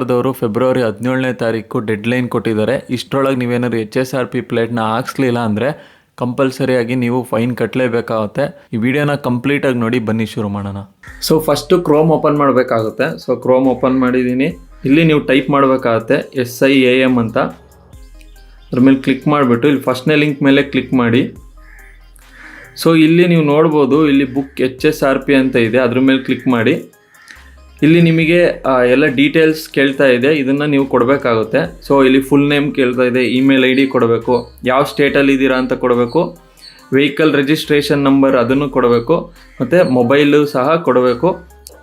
ಸರ್ಕಾರದವರು ಫೆಬ್ರವರಿ ಹದಿನೇಳನೇ ತಾರೀಕು ಡೆಡ್ಲೈನ್ ಕೊಟ್ಟಿದ್ದಾರೆ. ಇಷ್ಟರೊಳಗೆ ನೀವೇನಾದ್ರು ಎಚ್ ಎಸ್ ಆರ್ ಪಿ ಪ್ಲೇಟ್ನ ಹಾಕ್ಸ್ಲಿಲ್ಲ ಅಂದರೆ ಕಂಪಲ್ಸರಿಯಾಗಿ ನೀವು ಫೈನ್ ಕಟ್ಟಲೇಬೇಕಾಗುತ್ತೆ ಈ ವಿಡಿಯೋನ ಕಂಪ್ಲೀಟಾಗಿ ನೋಡಿ ಬನ್ನಿ ಶುರು ಮಾಡೋಣ. ಸೊ ಫಸ್ಟು ಕ್ರೋಮ್ ಓಪನ್ ಮಾಡಬೇಕಾಗುತ್ತೆ. ಸೊ ಕ್ರೋಮ್ ಓಪನ್ ಮಾಡಿದ್ದೀನಿ. ಇಲ್ಲಿ ನೀವು ಟೈಪ್ ಮಾಡಬೇಕಾಗುತ್ತೆ ಎಸ್ ಐ ಎ ಎಂ ಅಂತ. ಅದ್ರ ಮೇಲೆ ಕ್ಲಿಕ್ ಮಾಡಿಬಿಟ್ಟು, ಇಲ್ಲಿ ಫಸ್ಟ್ನೇ ಲಿಂಕ್ ಮೇಲೆ ಕ್ಲಿಕ್ ಮಾಡಿ. ಸೊ ಇಲ್ಲಿ ನೀವು ನೋಡ್ಬೋದು, ಇಲ್ಲಿ book H S R P ಅಂತ ಇದೆ. ಅದ್ರ ಮೇಲೆ ಕ್ಲಿಕ್ ಮಾಡಿ. ಇಲ್ಲಿ ನಿಮಗೆ ಎಲ್ಲ ಡೀಟೇಲ್ಸ್ ಕೇಳ್ತಾ ಇದೆ. ಇದನ್ನು ನೀವು ಕೊಡಬೇಕಾಗುತ್ತೆ. ಸೊ ಇಲ್ಲಿ ಫುಲ್ ನೇಮ್ ಕೇಳ್ತಾ ಇದೆ ಇಮೇಲ್ ಐ ಡಿ ಕೊಡಬೇಕು, ಯಾವ ಸ್ಟೇಟಲ್ಲಿ ಇದ್ದೀರಾ ಅಂತ ಕೊಡಬೇಕು ವೆಹಿಕಲ್ ರಿಜಿಸ್ಟ್ರೇಷನ್ ನಂಬರ್ ಅದನ್ನು ಕೊಡಬೇಕು, ಮತ್ತು ಮೊಬೈಲು ಸಹ ಕೊಡಬೇಕು.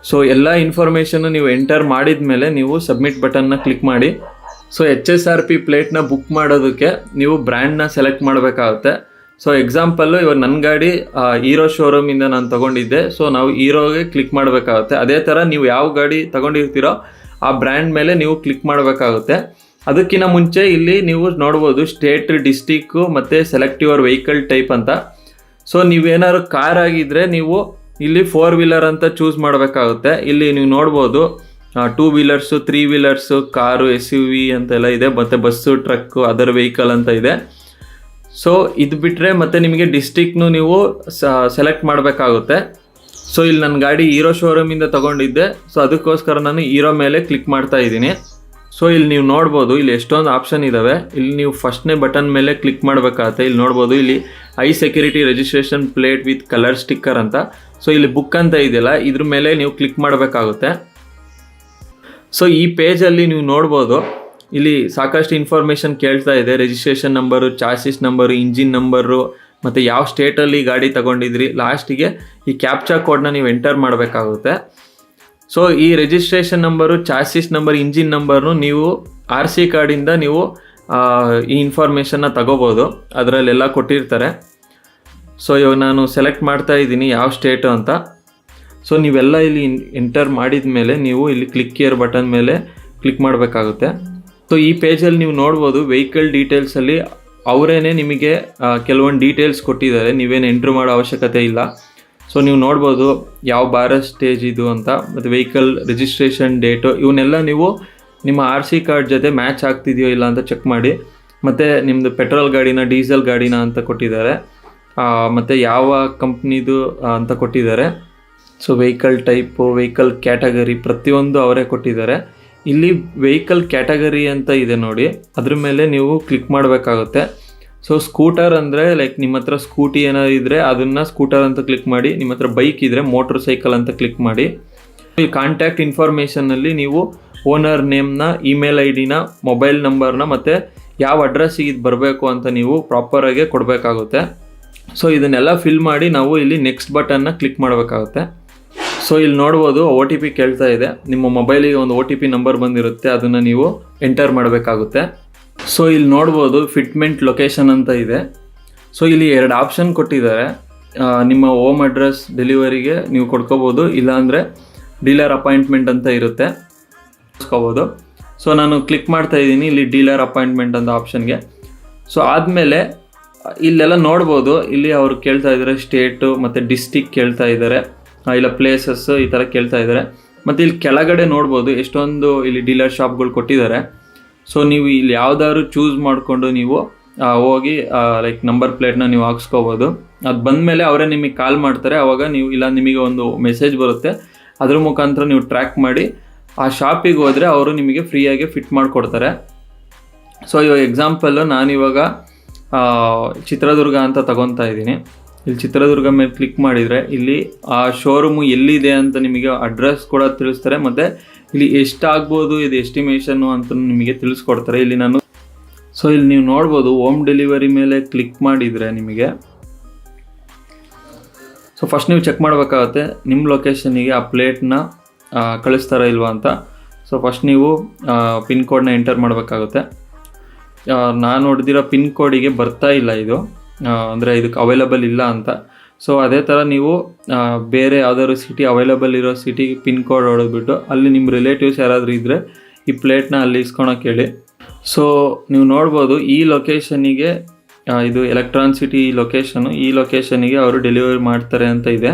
ಸೊ ಎಲ್ಲ ಇನ್ಫಾರ್ಮೇಷನ್ನು ನೀವು ಎಂಟರ್ ಮಾಡಿದ ಮೇಲೆ ನೀವು ಸಬ್ಮಿಟ್ ಬಟನ್ನ ಕ್ಲಿಕ್ ಮಾಡಿ. So H S R P ಪ್ಲೇಟ್ನ book ಮಾಡೋದಕ್ಕೆ ನೀವು ಬ್ರ್ಯಾಂಡ್ನ ಸೆಲೆಕ್ಟ್ ಮಾಡಬೇಕಾಗುತ್ತೆ. ಸೊ ಎಕ್ಸಾಂಪಲ್ಲು ಇವಾಗ ನನ್ನ ಗಾಡಿ ಹೀರೋ ಶೋರೂಮಿಂದ ನಾನು ತಗೊಂಡಿದ್ದೆ. ಸೊ ನಾವು ಹೀರೋಗೆ ಕ್ಲಿಕ್ ಮಾಡಬೇಕಾಗುತ್ತೆ. ಅದೇ ಥರ ನೀವು ಯಾವ ಗಾಡಿ ತಗೊಂಡಿರ್ತೀರೋ, ಆ ಬ್ರ್ಯಾಂಡ್ ಮೇಲೆ ನೀವು ಕ್ಲಿಕ್ ಮಾಡಬೇಕಾಗುತ್ತೆ. ಅದಕ್ಕಿಂತ ಮುಂಚೆ ಇಲ್ಲಿ ನೀವು ನೋಡ್ಬೋದು ಸ್ಟೇಟ್ ಡಿಸ್ಟಿಕ್ಕು ಮತ್ತು ಸೆಲೆಕ್ಟ್ ಯುವರ್ ವೆಹಿಕಲ್ ಟೈಪ್ ಅಂತ. ಸೊ ನೀವೇನಾದ್ರು ಕಾರ್ ಆಗಿದ್ರೆ ನೀವು ಇಲ್ಲಿ ಫೋರ್ ವೀಲರ್ ಅಂತ ಚೂಸ್ ಮಾಡಬೇಕಾಗುತ್ತೆ. ಇಲ್ಲಿ ನೀವು ನೋಡ್ಬೋದು two wheelers three wheelers car S U V ಅಂತೆಲ್ಲ ಇದೆ. ಮತ್ತು ಬಸ್ಸು ಟ್ರಕ್ಕು ಅದರ್ ವೆಹಿಕಲ್ ಅಂತ ಇದೆ. ಸೊ ಇದು ಬಿಟ್ಟರೆ ಮತ್ತೆ ನಿಮಗೆ ಡಿಸ್ಟಿಕ್ನು ನೀವು ಸೆಲೆಕ್ಟ್ ಮಾಡಬೇಕಾಗುತ್ತೆ. ಸೊ ಇಲ್ಲಿ ನನ್ನ ಗಾಡಿ ಹೀರೋ ಶೋರೂಮಿಂದ ತಗೊಂಡಿದ್ದೆ. ಸೊ ಅದಕ್ಕೋಸ್ಕರ ನಾನು ಹೀರೋ ಮೇಲೆ ಕ್ಲಿಕ್ ಮಾಡ್ತಾ ಇದ್ದೀನಿ. ಸೊ ಇಲ್ಲಿ ನೀವು ನೋಡ್ಬೋದು, ಇಲ್ಲಿ ಎಷ್ಟೊಂದು ಆಪ್ಷನ್ ಇದ್ದಾವೆ ಇಲ್ಲಿ ನೀವು ಫಸ್ಟ್ನೇ ಬಟನ್ ಮೇಲೆ ಕ್ಲಿಕ್ ಮಾಡಬೇಕಾಗತ್ತೆ. ಇಲ್ಲಿ ನೋಡ್ಬೋದು, ಇಲ್ಲಿ I security registration plate with colour sticker ಅಂತ. ಸೊ ಇಲ್ಲಿ ಬುಕ್ ಅಂತ ಇದೆಯಲ್ಲ, ಇದ್ರ ಮೇಲೆ ನೀವು ಕ್ಲಿಕ್ ಮಾಡಬೇಕಾಗುತ್ತೆ. ಸೊ ಈ ಪೇಜಲ್ಲಿ ನೀವು ನೋಡ್ಬೋದು ಇಲ್ಲಿ ಸಾಕಷ್ಟು ಇನ್ಫಾರ್ಮೇಷನ್ ಕೇಳ್ತಾ ಇದೆ. Registration number chassis number engine number ಮತ್ತು ಯಾವ ಸ್ಟೇಟಲ್ಲಿ ಗಾಡಿ ತಗೊಂಡಿದ್ರಿ. ಲಾಸ್ಟಿಗೆ ಈ ಕ್ಯಾಪ್ಚಾ ಕೋಡ್ನ ನೀವು ಎಂಟರ್ ಮಾಡಬೇಕಾಗುತ್ತೆ. ಸೊ ಈ ರಿಜಿಸ್ಟ್ರೇಷನ್ ನಂಬರು ಚಾರ್ಸಿಸ್ ನಂಬರ್ ಇಂಜಿನ್ ನಂಬರ್ನು ನೀವು ಆರ್ ಸಿ ಕಾರ್ಡಿಂದ ನೀವು ಈ ಇನ್ಫಾರ್ಮೇಷನ್ನ ತಗೋಬೋದು. ಅದರಲ್ಲೆಲ್ಲ ಕೊಟ್ಟಿರ್ತಾರೆ. ಸೊ ಇವಾಗ ನಾನು ಸೆಲೆಕ್ಟ್ ಮಾಡ್ತಾ ಇದ್ದೀನಿ ಯಾವ ಸ್ಟೇಟು ಅಂತ. ಸೊ ನೀವೆಲ್ಲ ಇಲ್ಲಿ ಎಂಟರ್ ಮಾಡಿದ ಮೇಲೆ ನೀವು ಇಲ್ಲಿ ಕ್ಲಿಕ್ ಇಯರ್ ಬಟನ್ ಮೇಲೆ ಕ್ಲಿಕ್ ಮಾಡಬೇಕಾಗುತ್ತೆ. ಸೊ ಈ ಪೇಜಲ್ಲಿ ನೀವು ನೋಡ್ಬೋದು ವೆಹಿಕಲ್ ಡೀಟೇಲ್ಸಲ್ಲಿ ಅವರೇನೆ ನಿಮಗೆ ಕೆಲವೊಂದು ಡೀಟೇಲ್ಸ್ ಕೊಟ್ಟಿದ್ದಾರೆ. ನೀವೇನು ಎಂಟ್ರ್ ಮಾಡೋ ಅವಶ್ಯಕತೆ ಇಲ್ಲ. ಸೊ ನೀವು ನೋಡ್ಬೋದು ಯಾವ ಬಾರ ಸ್ಟೇಜ್ ಇದು ಅಂತ, ಮತ್ತು ವೆಹಿಕಲ್ ರಿಜಿಸ್ಟ್ರೇಷನ್ ಡೇಟು ಇವನ್ನೆಲ್ಲ ನೀವು ನಿಮ್ಮ ಆರ್ ಸಿ ಕಾರ್ಡ್ ಜೊತೆ ಮ್ಯಾಚ್ ಆಗ್ತಿದೆಯೋ ಇಲ್ಲ ಅಂತ ಚೆಕ್ ಮಾಡಿ. ಮತ್ತು ನಿಮ್ಮದು ಪೆಟ್ರೋಲ್ ಗಾಡಿನ ಡೀಸೆಲ್ ಗಾಡಿನ ಅಂತ ಕೊಟ್ಟಿದ್ದಾರೆ. ಮತ್ತು ಯಾವ ಕಂಪ್ನಿದು ಅಂತ ಕೊಟ್ಟಿದ್ದಾರೆ. So vehicle type vehicle category ಪ್ರತಿಯೊಂದು ಅವರೇ ಕೊಟ್ಟಿದ್ದಾರೆ. ಇಲ್ಲಿ ವೆಹಿಕಲ್ ಕ್ಯಾಟಗರಿ ಅಂತ ಇದೆ ನೋಡಿ. ಅದ್ರ ಮೇಲೆ ನೀವು ಕ್ಲಿಕ್ ಮಾಡಬೇಕಾಗುತ್ತೆ. ಸೊ ಸ್ಕೂಟರ್ ಅಂದರೆ ಲೈಕ್ ನಿಮ್ಮ ಹತ್ರ ಸ್ಕೂಟಿ ಏನಾದ್ರು ಇದ್ದರೆ ಅದನ್ನು ಸ್ಕೂಟರ್ ಅಂತ ಕ್ಲಿಕ್ ಮಾಡಿ, ನಿಮ್ಮ ಹತ್ರ ಬೈಕ್ ಇದ್ದರೆ ಮೋಟ್ರ್ ಸೈಕಲ್ ಅಂತ ಕ್ಲಿಕ್ ಮಾಡಿ. ಇಲ್ಲಿ ಕಾಂಟ್ಯಾಕ್ಟ್ ಇನ್ಫಾರ್ಮೇಷನಲ್ಲಿ ನೀವು ಓನರ್ ನೇಮ್ನ ಇಮೇಲ್ ಐ ಡಿನ ಮೊಬೈಲ್ ನಂಬರ್ನ ಮತ್ತು ಯಾವ ಅಡ್ರೆಸ್ಸಿಗೆ ಇದು ಬರಬೇಕು ಅಂತ ನೀವು ಪ್ರಾಪರಾಗೆ ಕೊಡಬೇಕಾಗುತ್ತೆ. ಸೊ ಇದನ್ನೆಲ್ಲ ಫಿಲ್ ಮಾಡಿ ನಾವು ಇಲ್ಲಿ ನೆಕ್ಸ್ಟ್ ಬಟನ್ನ ಕ್ಲಿಕ್ ಮಾಡಬೇಕಾಗುತ್ತೆ. ಸೊ ಇಲ್ಲಿ ನೋಡ್ಬೋದು ಒ ಟಿ ಪಿ ಕೇಳ್ತಾ ಇದೆ. ನಿಮ್ಮ ಮೊಬೈಲಿಗೆ ಒಂದು ಒ ಟಿ ಪಿ ನಂಬರ್ ಬಂದಿರುತ್ತೆ. ಅದನ್ನು ನೀವು ಎಂಟರ್ ಮಾಡಬೇಕಾಗುತ್ತೆ. ಸೊ ಇಲ್ಲಿ ನೋಡ್ಬೋದು ಫಿಟ್ಮೆಂಟ್ ಲೊಕೇಶನ್ ಅಂತ ಇದೆ. ಸೊ ಇಲ್ಲಿ ಎರಡು ಆಪ್ಷನ್ ಕೊಟ್ಟಿದ್ದಾರೆ. ನಿಮ್ಮ ಹೋಮ್ ಅಡ್ರೆಸ್ ಡೆಲಿವರಿಗೆ ನೀವು ಕೊಡ್ಕೋಬೋದು. ಇಲ್ಲಾಂದರೆ ಡೀಲರ್ ಅಪಾಯಿಂಟ್ಮೆಂಟ್ ಅಂತ ಇರುತ್ತೆ. ಕೊಡ್ಸ್ಕೋಬೋದು ಸೊ ನಾನು ಕ್ಲಿಕ್ ಮಾಡ್ತಾ ಇದ್ದೀನಿ ಇಲ್ಲಿ ಡೀಲರ್ ಅಪಾಯಿಂಟ್ಮೆಂಟ್ ಅಂತ ಆಪ್ಷನ್ಗೆ ಸೊ ಆದಮೇಲೆ ಇಲ್ಲೆಲ್ಲ ನೋಡ್ಬೋದು. ಇಲ್ಲಿ ಅವರು ಕೇಳ್ತಾ ಇದ್ದಾರೆ ಸ್ಟೇಟು ಮತ್ತು ಡಿಸ್ಟಿಕ್ ಕೇಳ್ತಾ ಇದ್ದಾರೆ. ಇಲ್ಲ ಪ್ಲೇಸಸ್ ಈ ಥರ ಕೇಳ್ತಾ ಇದ್ದಾರೆ. ಮತ್ತು ಇಲ್ಲಿ ಕೆಳಗಡೆ ನೋಡ್ಬೋದು ಎಷ್ಟೊಂದು ಇಲ್ಲಿ ಡೀಲರ್ ಶಾಪ್ಗಳು ಕೊಟ್ಟಿದ್ದಾರೆ. ಸೊ ನೀವು ಇಲ್ಲಿ ಯಾವ್ದಾದ್ರು ಚೂಸ್ ಮಾಡಿಕೊಂಡು ನೀವು ಹೋಗಿ ಲೈಕ್ ನಂಬರ್ ಪ್ಲೇಟ್ನ ನೀವು ಹಾಕ್ಸ್ಕೋಬೋದು. ಅದು ಬಂದಮೇಲೆ ಅವರೇ ನಿಮಗೆ ಕಾಲ್ ಮಾಡ್ತಾರೆ. ಅವಾಗ ನೀವು, ಇಲ್ಲ ನಿಮಗೆ ಒಂದು ಮೆಸೇಜ್ ಬರುತ್ತೆ. ಅದ್ರ ಮುಖಾಂತರ ನೀವು ಟ್ರ್ಯಾಕ್ ಮಾಡಿ, ಆ ಶಾಪಿಗೆ ಹೋದರೆ ಅವರು ನಿಮಗೆ ಫ್ರೀಯಾಗಿ ಫಿಟ್ ಮಾಡಿಕೊಡ್ತಾರೆ. ಸೊ ಇವಾಗ ಎಕ್ಸಾಂಪಲ್ಲು ನಾನಿವಾಗ ಚಿತ್ರದುರ್ಗ ಅಂತ ತಗೊತಾ ಇದ್ದೀನಿ. ಇಲ್ಲಿ ಚಿತ್ರದುರ್ಗ ಮೇಲೆ ಕ್ಲಿಕ್ ಮಾಡಿದರೆ ಇಲ್ಲಿ ಆ ಶೋರೂಮು ಎಲ್ಲಿದೆ ಅಂತ ನಿಮಗೆ ಅಡ್ರೆಸ್ ಕೂಡ ತಿಳಿಸ್ತಾರೆ. ಮತ್ತು ಇಲ್ಲಿ ಎಷ್ಟಾಗ್ಬೋದು, ಇದು ಎಸ್ಟಿಮೇಷನ್ನು ಅಂತ ನಿಮಗೆ ತಿಳಿಸ್ಕೊಡ್ತಾರೆ. ಇಲ್ಲಿ ನಾನು ಸೊ ಇಲ್ಲಿ ನೀವು ನೋಡ್ಬೋದು ಹೋಮ್ ಡೆಲಿವರಿ ಮೇಲೆ ಕ್ಲಿಕ್ ಮಾಡಿದರೆ ನಿಮಗೆ ಸೊ ಫಸ್ಟ್ ನೀವು ಚೆಕ್ ಮಾಡಬೇಕಾಗುತ್ತೆ, ನಿಮ್ಮ ಲೊಕೇಶನಿಗೆ ಆ ಪ್ಲೇಟ್ನ ಕಳಿಸ್ತಾರ ಇಲ್ವಾ ಅಂತ. ಸೊ ಫಸ್ಟ್ ನೀವು ಪಿನ್ ಕೋಡ್ನ ಎಂಟರ್ ಮಾಡಬೇಕಾಗುತ್ತೆ. ನಾನು ಹೊಡೆದಿರೋ ಪಿನ್ ಕೋಡಿಗೆ ಬರ್ತಾ ಇಲ್ಲ ಇದು. ಅಂದರೆ ಇದಕ್ಕೆ ಅವೈಲಬಲ್ ಇಲ್ಲ ಅಂತ. ಸೊ ಅದೇ ಥರ ನೀವು ಬೇರೆ ಯಾವ್ದಾದ್ರು ಸಿಟಿ ಅವೈಲಬಲ್ ಇರೋ ಸಿಟಿ ಪಿನ್ ಕೋಡ್ ಹೊಡೆದ್ಬಿಟ್ಟು ಅಲ್ಲಿ ನಿಮ್ಮ ರಿಲೇಟಿವ್ಸ್ ಯಾರಾದರೂ ಇದ್ದರೆ ಈ ಪ್ಲೇಟ್ನ ಅಲ್ಲಿ ಇಸ್ಕೊಳಕ್ಕೆ ಹೇಳಿ. ಸೊ ನೀವು ನೋಡ್ಬೋದು ಈ ಲೊಕೇಶನಿಗೆ ಇದು ಎಲೆಕ್ಟ್ರಾನ್ ಸಿಟಿ ಲೊಕೇಶನು ಈ ಲೊಕೇಶನಿಗೆ ಅವರು ಡೆಲಿವರಿ ಮಾಡ್ತಾರೆ ಅಂತ ಇದೆ.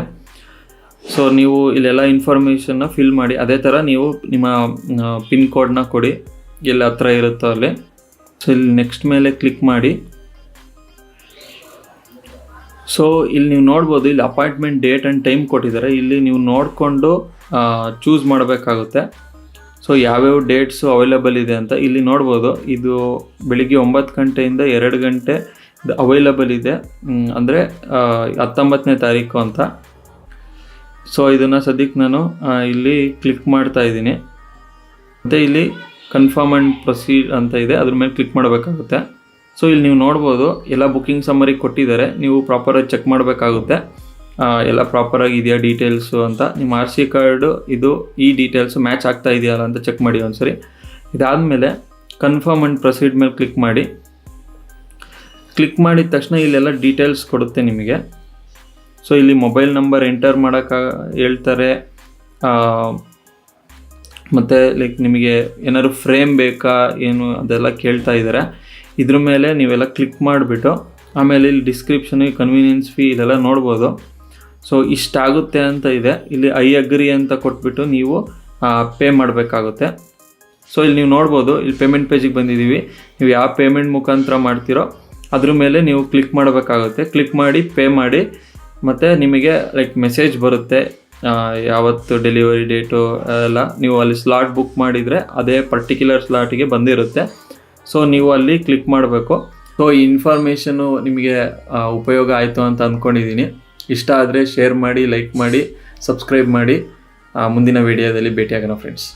ಸೊ ನೀವು ಇಲ್ಲೆಲ್ಲ ಇನ್ಫಾರ್ಮೇಷನ್ನ ಫಿಲ್ ಮಾಡಿ, ಅದೇ ಥರ ನೀವು ನಿಮ್ಮ ಪಿನ್ ಕೋಡ್ನ ಕೊಡಿ. ಎಲ್ಲಿ ಹತ್ರ ಇರುತ್ತೋ ಅಲ್ಲಿ. ಸೊ ಇಲ್ಲಿ ನೆಕ್ಸ್ಟ್ ಮೇಲೆ ಕ್ಲಿಕ್ ಮಾಡಿ. ಸೊ ಇಲ್ಲಿ ನೀವು ನೋಡ್ಬೋದು, ಇಲ್ಲಿ ಅಪಾಯಿಂಟ್ಮೆಂಟ್ ಡೇಟ್ ಆ್ಯಂಡ್ ಟೈಮ್ ಕೊಟ್ಟಿದ್ದಾರೆ. ಇಲ್ಲಿ ನೀವು ನೋಡಿಕೊಂಡು ಚೂಸ್ ಮಾಡಬೇಕಾಗುತ್ತೆ. ಸೊ ಯಾವ್ಯಾವ ಡೇಟ್ಸು ಅವೈಲಬಲ್ ಇದೆ ಅಂತ ಇಲ್ಲಿ ನೋಡ್ಬೋದು. ಇದು ಬೆಳಿಗ್ಗೆ ಒಂಬತ್ತು ಗಂಟೆಯಿಂದ ಎರಡು ಗಂಟೆ ಅವೈಲಬಲ್ ಇದೆ. ಅಂದರೆ ಹತ್ತೊಂಬತ್ತನೇ ತಾರೀಕು ಅಂತ. ಸೊ ಇದನ್ನು ಸದ್ಯಕ್ಕೆ ನಾನು ಇಲ್ಲಿ ಕ್ಲಿಕ್ ಮಾಡ್ತಾ ಇದ್ದೀನಿ. ಮತ್ತು ಇಲ್ಲಿ ಕನ್ಫರ್ಮ್ ಆ್ಯಂಡ್ ಪ್ರೊಸೀಡ್ ಅಂತ ಇದೆ. ಅದ್ರ ಮೇಲೆ ಕ್ಲಿಕ್ ಮಾಡಬೇಕಾಗುತ್ತೆ. ಸೊ ಇಲ್ಲಿ ನೀವು ನೋಡ್ಬೋದು, ಎಲ್ಲ ಬುಕ್ಕಿಂಗ್ ಸಮ್ಮರಿ ಕೊಟ್ಟಿದ್ದಾರೆ. ನೀವು ಪ್ರಾಪರಾಗಿ ಚೆಕ್ ಮಾಡಬೇಕಾಗುತ್ತೆ. ಎಲ್ಲ ಪ್ರಾಪರಾಗಿ ಇದೆಯಾ ಡೀಟೇಲ್ಸು ಅಂತ. ನಿಮ್ಮ ಆರ್ ಸಿ ಕಾರ್ಡು ಇದು ಈ ಡೀಟೇಲ್ಸು ಮ್ಯಾಚ್ ಆಗ್ತಾ ಇದೆಯಲ್ಲ ಅಂತ ಚೆಕ್ ಮಾಡಿ ಒಂದ್ಸರಿ. ಇದಾದಮೇಲೆ ಕನ್ಫರ್ಮ್ ಆ್ಯಂಡ್ ಪ್ರೊಸೀಡ್ ಮೇಲೆ ಕ್ಲಿಕ್ ಮಾಡಿ. ಕ್ಲಿಕ್ ಮಾಡಿದ ತಕ್ಷಣ ಇಲ್ಲೆಲ್ಲ ಡೀಟೇಲ್ಸ್ ಕೊಡುತ್ತೆ ನಿಮಗೆ. ಸೊ ಇಲ್ಲಿ ಮೊಬೈಲ್ ನಂಬರ್ ಎಂಟರ್ ಮಾಡೋಕ್ಕ ಹೇಳ್ತಾರೆ. ಮತ್ತು ಲೈಕ್ ನಿಮಗೆ ಏನಾದ್ರು ಫ್ರೇಮ್ ಬೇಕಾ, ಏನು ಅದೆಲ್ಲ ಕೇಳ್ತಾ ಇದ್ದಾರೆ. ಇದ್ರ ಮೇಲೆ ನೀವೆಲ್ಲ ಕ್ಲಿಕ್ ಮಾಡಿಬಿಟ್ಟು, ಆಮೇಲೆ ಇಲ್ಲಿ ಡಿಸ್ಕ್ರಿಪ್ಷನ್ ಕನ್ವೀನಿಯನ್ಸ್ ಫೀ ಇದೆಲ್ಲ ನೋಡ್ಬೋದು. ಸೊ ಇಷ್ಟಾಗುತ್ತೆ ಅಂತ ಇದೆ. ಇಲ್ಲಿ ಐ ಅಗ್ರಿ ಅಂತ ಕೊಟ್ಬಿಟ್ಟು ನೀವು ಪೇ ಮಾಡಬೇಕಾಗುತ್ತೆ. ಸೊ ಇಲ್ಲಿ ನೀವು ನೋಡ್ಬೋದು, ಇಲ್ಲಿ ಪೇಮೆಂಟ್ ಪೇಜಿಗೆ ಬಂದಿದ್ದೀವಿ. ನೀವು ಯಾವ ಪೇಮೆಂಟ್ ಮುಖಾಂತರ ಮಾಡ್ತೀರೋ, ಅದ್ರ ಮೇಲೆ ನೀವು ಕ್ಲಿಕ್ ಮಾಡಬೇಕಾಗುತ್ತೆ. ಕ್ಲಿಕ್ ಮಾಡಿ ಪೇ ಮಾಡಿ, ಮತ್ತು ನಿಮಗೆ ಲೈಕ್ ಮೆಸೇಜ್ ಬರುತ್ತೆ. ಯಾವತ್ತು ಡೆಲಿವರಿ ಡೇಟು ಎಲ್ಲ ನೀವು ಅಲ್ಲಿ ಸ್ಲಾಟ್ ಬುಕ್ ಮಾಡಿದರೆ, ಅದೇ ಪರ್ಟಿಕ್ಯುಲರ್ ಸ್ಲಾಟಿಗೆ ಬಂದಿರುತ್ತೆ. ಸೊ ನೀವು ಅಲ್ಲಿ ಕ್ಲಿಕ್ ಮಾಡಬೇಕು. ಸೊ ಈ ಇನ್ಫಾರ್ಮೇಷನು ನಿಮಗೆ ಉಪಯೋಗ ಆಯಿತು ಅಂತ ಅಂದ್ಕೊಂಡಿದ್ದೀನಿ ಇಷ್ಟ ಆದರೆ ಶೇರ್ ಮಾಡಿ ಲೈಕ್ ಮಾಡಿ ಸಬ್ಸ್ಕ್ರೈಬ್ ಮಾಡಿ. ಮುಂದಿನ ವಿಡಿಯೋದಲ್ಲಿ ಭೇಟಿಯಾಗೋಣ ಫ್ರೆಂಡ್ಸ್